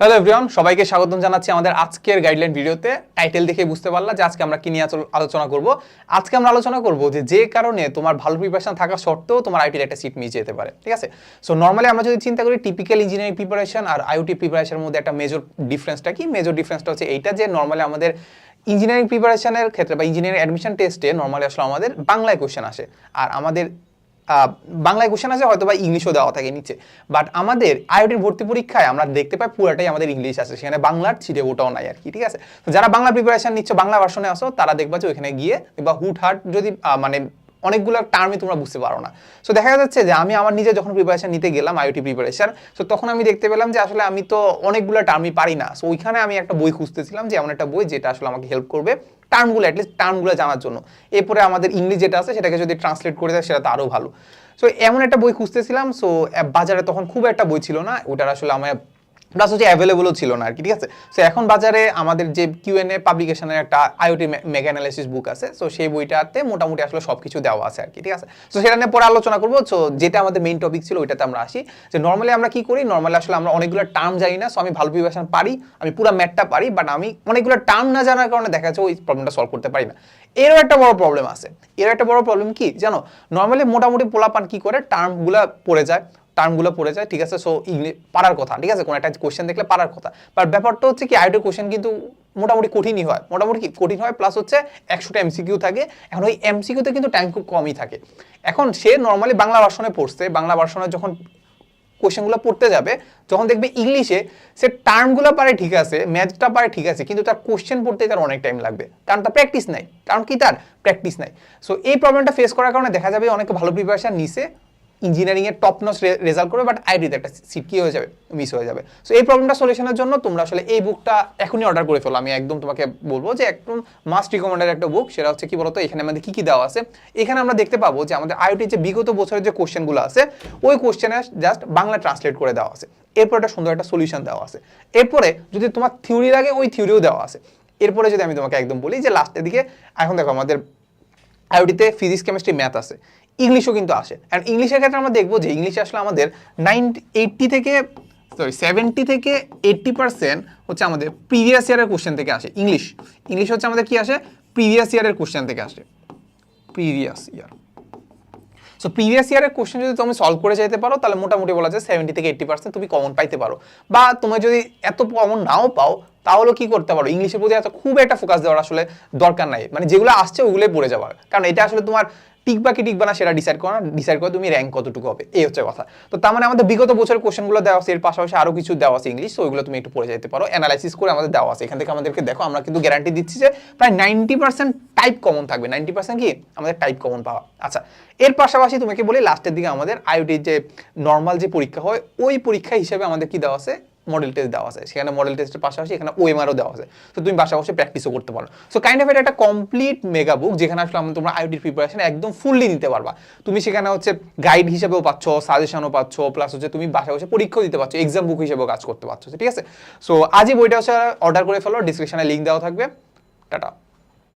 Hello everyone সবাইকে স্বাগতম জানাচ্ছি আমাদের আজকের গাইডলাইন ভিডিওতে। টাইটেল দেখে বুঝতে পারলাম যে আজকে আমরা কি নিয়ে আলোচনা করব। আজকে আমরা আলোচনা করব যে যে কারণে তোমার ভালো প্রিপারেশন থাকা সত্ত্বেও তোমার আইটির একটা সিট মিস যেতে পারে, ঠিক আছে? সো নর্মালি আমরা যদি চিন্তা করি টিপিক্যাল ইঞ্জিনিয়ারিং প্রিপারেশন আর আইওটি প্রিপারেশনের মধ্যে একটা মেজর ডিফারেন্সটা কি? মেজর ডিফারেন্সটা হচ্ছে এইটা যে নর্মালি আমাদের ইঞ্জিনিয়ারিং প্রিপারেশনের ক্ষেত্রে বা ইঞ্জিনিয়ারিং অ্যাডমিশন টেস্টে নর্মালি আসলে আমাদের বাংলায় কোশ্চেন আসে। আর আমাদের বাংলায় কোশ্চেন আছে হয়তো বা ইংলিশও দেওয়া থাকে নিচে। বাট আমাদের আইওটির ভর্তি পরীক্ষায় আমরা দেখতে পাই পুরোটাই আমাদের ইংলিশ আছে। সেখানে বাংলার ছিটে ওটাও নাই আর কি, ঠিক আছে? যারা বাংলা প্রিপারেশন নিচ্ছে, বাংলা ভার্সনে আসো, তারা দেখবা যে ওইখানে গিয়ে, বা হুট হাট যদি মানে অনেকগুলো টার্মই তোমরা বুঝতে পারো না। সো দেখা যাচ্ছে যে আমি আমার নিজে যখন প্রিপারেশন নিতে গেলাম আইওটি প্রিপারেশন সো তখন আমি দেখতে পেলাম যে আসলে আমি তো অনেকগুলো টার্মই পারি না। সো ওইখানে আমি একটা বই খুঁজতেছিলাম যে এমন একটা বই যেটা আসলে আমাকে হেল্প করবে টার্মগুলো অ্যাটলিস্ট টার্মগুলো জানার জন্য। এরপরে আমাদের ইংলিশ যেটা আছে, সেটাকে যদি ট্রান্সলেট করে দেয়, সেটা তো আরও ভালো। সো এমন একটা বই খুঁজতেছিলাম। সো বাজারে তখন খুব একটা বই ছিল না। ওটার আসলে আমার প্লাস হচ্ছে অ্যাভেলেবলও ছিল না আর কি ঠিক আছে? সো এখন বাজারে আমাদের যে কিউএনএ পাবলিকেশনের একটা আইওটি মেগা অ্যানালাইসিস বুক আছে সো সেই বইটাতে মোটামুটি আসলে সব কিছু দেওয়া আছে আর কি ঠিক আছে? সো সেটা নিয়ে পরে আলোচনা করব। সো যেটা আমাদের মেইন টপিক ছিল ওইটাতে আমরা আসি। যে নর্মালি আমরা কি করি? নর্মালি আসলে আমরা অনেকগুলো টার্ম জানি না সো আমি ভালো প্রিপারেশন পারি, আমি পুরো ম্যাথটা পারি বাট আমি অনেকগুলো টার্ম না জানার কারণে দেখা যাচ্ছে ওই প্রবলেমটা সলভ করতে পারি না। এরও একটা বড় প্রবলেম আছে। এর একটা বড় প্রবলেম কি? জানো? নর্মালি মোটামুটি পোলাপান কি করে? টার্মগুলো পড়ে যায়। টার্মগুলো পড়ে যায়, ঠিক আছে? সো পারার কথা, ঠিক আছে? কোনো একটা কোশ্চেন দেখলে পারার কথা। বাট ব্যাপারটা হচ্ছে কি আইটি কোশ্চেন কিন্তু মোটামুটি কঠিনই হয়। মোটামুটি কঠিন হয় প্লাস হচ্ছে একশোটা এমসিকিউ থাকে। এখন ওই এমসিকিউতে কিন্তু টাইম খুব কমই থাকে। এখন সে নর্মালি বাংলা ভার্সনে পড়ছে। বাংলা ভার্সনে যখন কোশ্চেনগুলো পড়তে যাবে, যখন দেখবে ইংলিশে সে টার্মগুলো পারে ঠিক আছে ম্যাথটা পারে ঠিক আছে, কিন্তু তার কোশ্চেন পড়তে তার অনেক টাইম লাগবে। কারণ তার প্র্যাকটিস নাই। কারণ কি তার? প্র্যাকটিস নাই। সো এই প্রবলেমটা ফেস করার কারণে দেখা যাবে অনেকে ভালো প্রিপারেশান নিছে ইঞ্জিনিয়ারিং এর টপ নচ রেজাল্ট করবে বাট আইডিতে একটা সিট কি হয়ে যাবে? মিস হয়ে যাবে। সো এই প্রবলেমটা সলিউশনের জন্য তোমরা আসলে এই বুকটা এখনই অর্ডার করে ফেলো। আমি একদম তোমাকে বলব যে একদম মাস্ট রিকমেন্ডেড একটা বুক সেটা হচ্ছে কি বলতো? এখানে আমাদের কি কি দেওয়া আছে? এখানে আমরা দেখতে পাবো যে আমাদের আইওটি যে বিগত বছরের যে কোশ্চেনগুলো আছে, ওই কোশ্চেনে জাস্ট বাংলা ট্রান্সলেট করে দেওয়া আছে। এরপর একটা সুন্দর একটা সলিউশন দেওয়া আছে। এরপরে যদি তোমার থিওরি লাগে, ওই থিওরিও দেওয়া আছে। এরপরে যদি আমি তোমাকে একদম বলি যে লাস্টের দিকে এখন দেখো আমাদের আইওটিতে ফিজিক্স কেমিস্ট্রি ম্যাথ আছে। ইংলিশও কিন্তু আসে। অ্যান্ড ইংলিশের ক্ষেত্রে আমরা দেখব যে ইংলিশে আসলে আমাদের নাইনটি এইটটি থেকে সরি সেভেন্টি থেকে এইট্টি পার্সেন্ট হচ্ছে আমাদের প্রিভিয়াস ইয়ারের কোশ্চেন থেকে আসে ইংলিশ ইংলিশ হচ্ছে আমাদের কি আসে? প্রিভিয়াস ইয়ারের কোশ্চেন থেকে আসে। প্রিভিয়াস ইয়ার সো প্রিভিয়াস ইয়ারের কোশ্চেন যদি তুমি সলভ করে যেতে পারো, তাহলে মোটামুটি বলা যায় সেভেন্টি থেকে এইট্টি পার্সেন্ট তুমি কমন পাইতে পারো। বা তুমি যদি এত কমন নাও পাও তাহলে কি করতে পারো? ইংলিশের প্রতি এত খুব একটা ফোকাস দেওয়ার আসলে দরকার নাই। মানে যেগুলো আসছে ওগুলোই পড়ে যাওয়ার কারণ এটা আসলে তোমার টিকবা কি টিকবা না সেটা ডিসাইড করো ডিসাইড করে তুমি র্যাঙ্ক কতটুকু হবে, এই হচ্ছে কথা। তো তার মানে আমাদের বিগত বছরের কোশ্চেনগুলো দেওয়া আছে, এর পাশাপাশি আরও কিছু দেওয়া আছে ইংলিশ তো ওইগুলো তুমি একটু পড়ে যেতে পারো। অ্যানালাইসিস করে আমাদের দেওয়া আছে। এখান থেকে আমাদেরকে দেখো, আমরা কিন্তু গ্যারান্টি দিচ্ছি যে প্রায় নাইনটি পার্সেন্ট টাইপ কমন থাকবে। নাইনটি পার্সেন্ট কি? আমাদের টাইপ কমন পাওয়া। আচ্ছা এর পাশাপাশি তোমাকে বলি লাস্টের দিকে আমাদের আইওটির যে নর্মাল যে পরীক্ষা হয়, ওই পরীক্ষা হিসেবে আমাদের কি দেওয়া আছে? মডেল টেস্ট দেওয়া আছে। সেখানে মডেল টেস্টের পাশাপাশি এখানে ওএমআরও দেওয়া আছে। তো তুমি বাসা বসে প্র্যাকটিসও করতে পারো। সো কাইন্ড অফ এটা একটা কমপ্লিট মেগা বুক যেখানে আসলে আমরা তোমরা আইওটির প্রিপারেশন একদম ফুললি নিতে পারবা। তুমি সেখানে হচ্ছে গাইড হিসেবেও পাচ্ছ সাজেশনও পাচ্ছ প্লাস হচ্ছে তুমি বাসা বসে পরীক্ষাও দিতে পারছ এক্সাম বুক হিসেবেও কাজ করতে পারছ, ঠিক আছে? সো আজই বইটা হচ্ছে অর্ডার করে ফেলো ডিসক্রিপশনে লিঙ্ক দেওয়া থাকবে। টাটা।